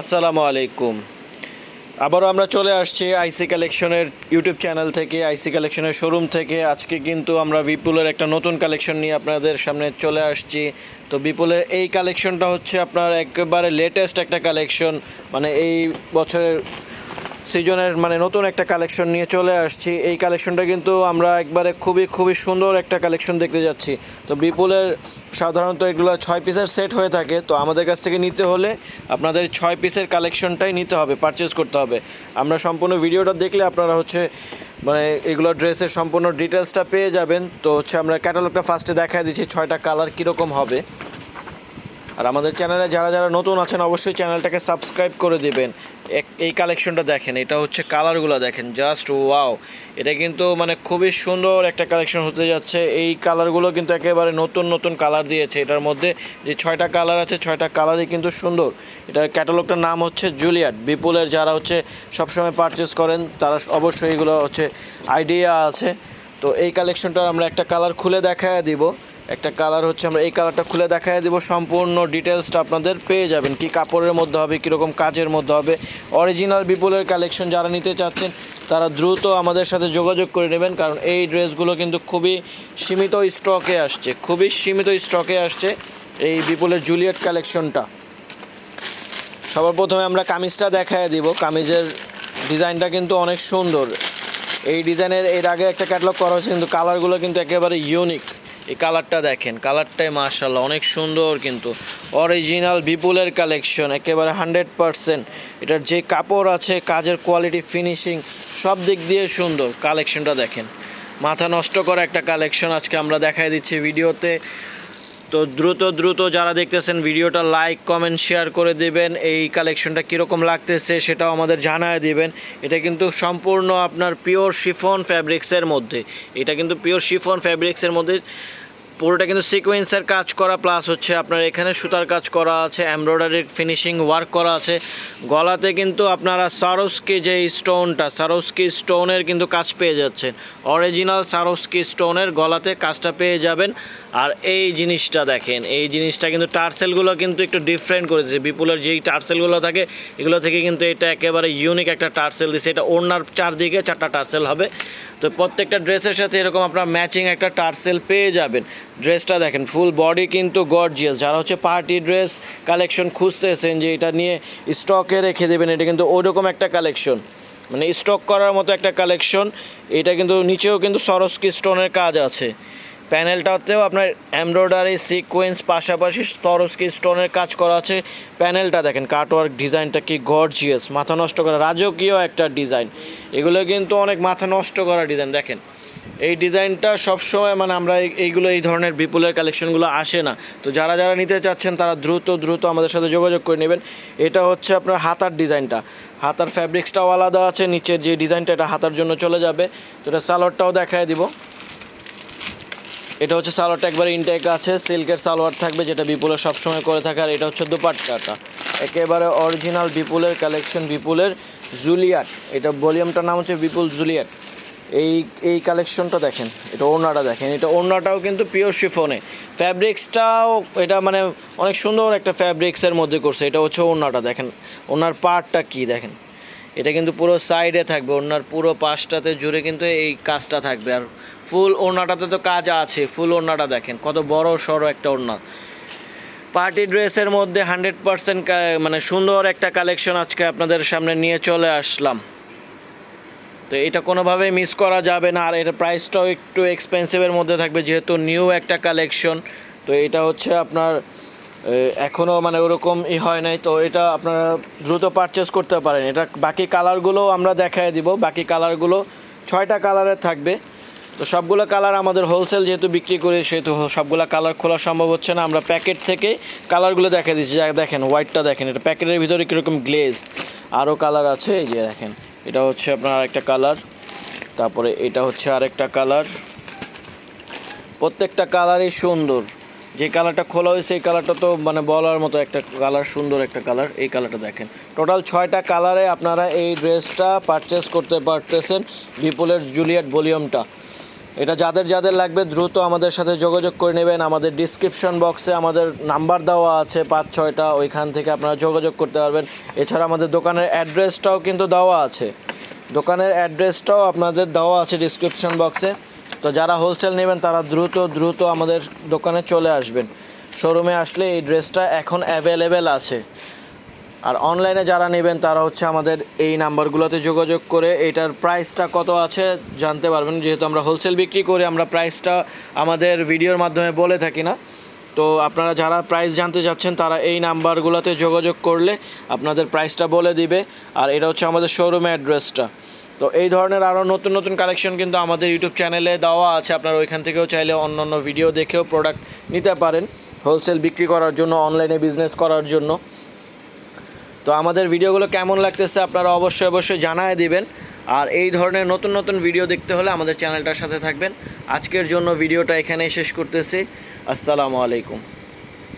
আসসালামু আলাইকুম। আবারও আমরা চলে আসছি আইসি কালেকশনের ইউটিউব চ্যানেল থেকে, আইসি কালেকশনের শোরুম থেকে। আজকে কিন্তু আমরা বিপুলের একটা নতুন কালেকশন নিয়ে আপনাদের সামনে চলে আসছি। তো বিপুলের এই কালেকশনটা হচ্ছে আপনার একেবারে লেটেস্ট একটা কালেকশন। মানে এই বছরের সিজনের মানে নতুন একটা কালেকশন নিয়ে চলে আসছি। এই কালেকশনটা কিন্তু আমরা একবারে খুবই খুবই সুন্দর একটা কালেকশন দেখতে যাচ্ছি। তো বিপুলের সাধারণত এগুলো ছয় পিসের সেট হয়ে থাকে। তো আমাদের কাছ থেকে নিতে হলে আপনাদের ছয় পিসের কালেকশনটাই নিতে হবে পারচেজ করতে হবে। আমরা সম্পূর্ণ ভিডিওটা দেখলে আপনারা হচ্ছে মানে এগুলো ড্রেসের সম্পূর্ণ ডিটেলসটা পেয়ে যাবেন। তো হচ্ছে আমরা ক্যাটালগটা ফার্স্টে দেখায় দিচ্ছি, ছয়টা কালার কীরকম হবে। আর আমাদের চ্যানেলে যারা যারা নতুন আছেন, অবশ্যই চ্যানেলটাকে সাবস্ক্রাইব করে দিবেন। এই কালেকশনটা দেখেন, এটা হচ্ছে কালারগুলো দেখেন জাস্ট ওয়াও এটা কিন্তু মানে খুবই সুন্দর একটা কালেকশন হতে যাচ্ছে। এই কালারগুলো কিন্তু একেবারে নতুন নতুন কালার দিয়েছে। এটার মধ্যে যে ছয়টা কালার আছে, ছয়টা কালারই কিন্তু সুন্দর। এটার ক্যাটালগটার নাম হচ্ছে জুলিয়াট বিপুলের যারা হচ্ছে সবসময় পারচেস করেন, তারা অবশ্যই এগুলো হচ্ছে আইডিয়া আছে। তো এই কালেকশনটা আমরা একটা কালার খুলে দেখায় দিব। একটা কালার হচ্ছে, আমরা এই কালারটা খুলে দেখায় দিব। সম্পূর্ণ ডিটেলসটা আপনাদের পেয়ে যাবেন। কি কাপড়ের মধ্যে হবে, কীরকম কাজের মধ্যে হবে। অরিজিনাল বিপুলের কালেকশন যারা নিতে চাচ্ছেন, তারা দ্রুত আমাদের সাথে যোগাযোগ করে নেবেন, কারণ এই ড্রেসগুলো কিন্তু খুবই সীমিত স্টকে আসছে, খুবই সীমিত স্টকে আসছে এই বিপুলের জুলিয়েট কালেকশনটা সবার প্রথমে আমরা কামিজটা দেখায় দিব। কামিজের ডিজাইনটা কিন্তু অনেক সুন্দর। এই ডিজাইনের, এর আগে একটা ক্যাটলগ করা হয়েছে, কিন্তু কালারগুলো কিন্তু একেবারে ইউনিক এই কালারটা দেখেন, কালারটাই মার্শাল্লাহ অনেক সুন্দর কিন্তু। অরিজিনাল বিপুলের কালেকশন একেবারে হান্ড্রেড পারসেন্ট এটার যে কাপড় আছে, কাজের কোয়ালিটি ফিনিশিং সব দিক দিয়ে সুন্দর। কালেকশনটা দেখেন। মাথা নষ্ট করা একটা কালেকশন আজকে আমরা দেখাই দিচ্ছি ভিডিওতে। তো দ্রুত দ্রুত যারা দেখতেছেন ভিডিওটা লাইক কমেন্ট শেয়ার করে দিবেন। এই কালেকশনটা কীরকম লাগতেছে সেটাও আমাদের জানায় দিবেন। এটা কিন্তু সম্পূর্ণ আপনার পিওর শিফন ফ্যাব্রিক্সের মধ্যে। এটা কিন্তু পিওর শিফন ফ্যাব্রিক্সের মধ্যে পুরোটা কিন্তু সিকোয়েন্সের কাজ করা প্লাস হচ্ছে আপনার এখানে সুতার কাজ করা আছে এমব্রয়ডারির ফিনিশিং ওয়ার্ক করা আছে। গলাতে কিন্তু আপনারা সারোস্কি যে স্টোনটা সারোস্কি স্টোনের কিন্তু কাজ পেয়ে যাচ্ছেন। অরিজিনাল সারোস্কি স্টোনের গলাতে কাজটা পেয়ে যাবেন। আর এই জিনিসটা দেখেন, এই জিনিসটা কিন্তু টার্সেলগুলো কিন্তু একটু ডিফারেন্ট করেছে বিপুলের যেই টার্সেলগুলো থাকে, এগুলো থেকে কিন্তু এটা একেবারে ইউনিক একটা টার্সেল দিচ্ছে। এটা ওড়নার চারদিকে চারটা টার্সেল হবে। তো প্রত্যেকটা ড্রেসের সাথে এরকম আপনার ম্যাচিং একটা টার্সেল পেয়ে যাবেন। ড্রেসটা দেখেন ফুল বডি কিন্তু গর্জিয়াস যারা হচ্ছে পার্টি ড্রেস কালেকশন খুঁজতেছেন যে এটা নিয়ে স্টকে রেখে দেবেন, এটা কিন্তু ওইরকম একটা কালেকশন মানে স্টক করার মতো একটা কালেকশন এটা কিন্তু নিচেও কিন্তু সরস্কি স্টোনের কাজ আছে। প্যানেলটাতেও আপনার এমব্রয়ডারি, সিকোয়েন্স, পাশাপাশি সরস্কি স্টোনের কাজ করা আছে। প্যানেলটা দেখেন, কাটওয়ার্ক ডিজাইনটা কি গর্জিয়াস, মাথা নষ্ট করা, রাজকীয় একটা ডিজাইন। এগুলো কিন্তু অনেক মাথা নষ্ট করা ডিজাইন, দেখেন। এই ডিজাইনটা সবসময় মানে আমরা এই- এইগুলো এই ধরনের বিপুলের কালেকশনগুলো আসে না। তো যারা যারা নিতে চাচ্ছেন, তারা দ্রুত দ্রুত আমাদের সাথে যোগাযোগ করে নেবেন। এটা হচ্ছে আপনার হাতার ডিজাইনটা। হাতার ফ্যাব্রিক্সটাও আলাদা আছে, নিচের যে ডিজাইনটা, এটা হাতার জন্য চলে যাবে। তো এটা সালোয়ারটাও দেখায় দিব। এটা হচ্ছে সালোয়ারটা, একবারে ইনটেক আছে, সিল্কের সালোয়ার থাকবে যেটা বিপুলের সবসময় করে থাকে, আর এটা হচ্ছে দুপাট্টাটা। একেবারে অরিজিনাল বিপুলের কালেকশন বিপুলের জুলিয়াট। এটা ভলিউমটার নাম হচ্ছে বিপুল জুলিয়াট। এই এই কালেকশনটা দেখেন, এটা ওড়নাটা দেখেন। এটা ওড়নাটাও কিন্তু পিওর শিফনে ফ্যাব্রিক্সটাও এটা মানে অনেক সুন্দর একটা ফ্যাব্রিক্সের মধ্যে করছে। এটা হচ্ছে ওড়নাটা দেখেন। ওনার পার্টটা কি দেখেন? এটা কিন্তু পুরো সাইডে থাকবে। ওনার পুরো পাশটাতে জুড়ে কিন্তু এই কাজটা থাকবে। আর ফুল ওড়নাটাতে তো কাজ আছে, ফুল ওড়নাটা দেখেন, কত বড় সড়ো একটা ওড়না। পার্টি ড্রেসের মধ্যে হান্ড্রেড পার্সেন্ট মানে সুন্দর একটা কালেকশন আজকে আপনাদের সামনে নিয়ে চলে আসলাম। তো এটা কোনোভাবেই মিস করা যাবে না, আর এর প্রাইসটাও একটু এক্সপেন্সিভের মধ্যে থাকবে, যেহেতু নিউ একটা কালেকশন। তো এটা হচ্ছে আপনার এখনও মানে ওরকম ই হয় নাই, তো এটা আপনারা দ্রুত পারচেস করতে পারেন। এটা বাকি কালারগুলো আমরা দেখায় দিব, বাকি কালারগুলো ছয়টা কালারের থাকবে। তো সবগুলো কালার আমাদের হোলসেল যেহেতু বিক্রি করি, সেহেতু সবগুলো কালার খোলা সম্ভব হচ্ছে না। আমরা প্যাকেট থেকে কালারগুলো দেখে দিচ্ছি। যা দেখেন হোয়াইটটা দেখেন, এটা প্যাকেটের ভিতরে কীরকম গ্লেজ আরও কালার আছে, এই যে দেখেন, এটা হচ্ছে আপনার আরেকটা কালার। তারপরে এটা হচ্ছে আরেকটা কালার। প্রত্যেকটা কালারই সুন্দর। যে কালারটা খোলা হয়েছে, এই কালারটা তো মানে বলার মতো একটা কালার, সুন্দর একটা কালার। এই কালারটা দেখেন। টোটাল ছয়টা কালারে আপনারা এই ড্রেসটা পারচেস করতে পারতেছেন বিপুলের জুলিয়েট ভলিউমটা এটা যাদের যাদের লাগবে দ্রুত আমাদের সাথে যোগাযোগ করে নেবেন। আমাদের ডিসক্রিপশন বক্সে আমাদের নাম্বার দেওয়া আছে পাঁচ ছয়টা, ওইখান থেকে আপনারা যোগাযোগ করতে পারবেন। এছাড়া আমাদের দোকানের অ্যাড্রেসটাও কিন্তু দেওয়া আছে। দোকানের অ্যাড্রেসটাও আপনাদের দেওয়া আছে ডিসক্রিপশন বক্সে তো যারা হোলসেল নেবেন, তারা দ্রুত দ্রুত আমাদের দোকানে চলে আসবেন। শোরুমে আসলে এই ড্রেসটা এখন অ্যাভেলেবেল আছে। আর অনলাইনে যারা নেবেন, তারা হচ্ছে আমাদের এই নাম্বারগুলোতে যোগাযোগ করে এটার প্রাইসটা কত আছে জানতে পারবেন। যেহেতু আমরা হোলসেল বিক্রি করি, আমরা প্রাইসটা আমাদের ভিডিওর মাধ্যমে বলে থাকি না। তো আপনারা যারা প্রাইস জানতে চাচ্ছেন তারা এই নাম্বারগুলোতে যোগাযোগ করলে আপনাদের প্রাইসটা বলে দিবে। আর এটা হচ্ছে আমাদের শোরুমের অ্যাড্রেসটা তো এই ধরনের আরও নতুন নতুন কালেকশন কিন্তু আমাদের ইউটিউব চ্যানেলে দেওয়া আছে। আপনারা ওইখান থেকেও চাইলে অন্য অন্য ভিডিও দেখেও প্রোডাক্ট নিতে পারেন। হোলসেল বিক্রি করার জন্য অনলাইনে বিজনেস করার জন্য। তো আমাদের ভিডিওগুলো কেমন লাগতেছে আপনারা অবশ্যই অবশ্যই জানায় দিবেন। আর এই ধরনের নতুন নতুন ভিডিও দেখতে হলে আমাদের চ্যানেলটার সাথে থাকবেন। আজকের জন্য ভিডিওটা এখানেই শেষ করতেছি। আসসালামু আলাইকুম।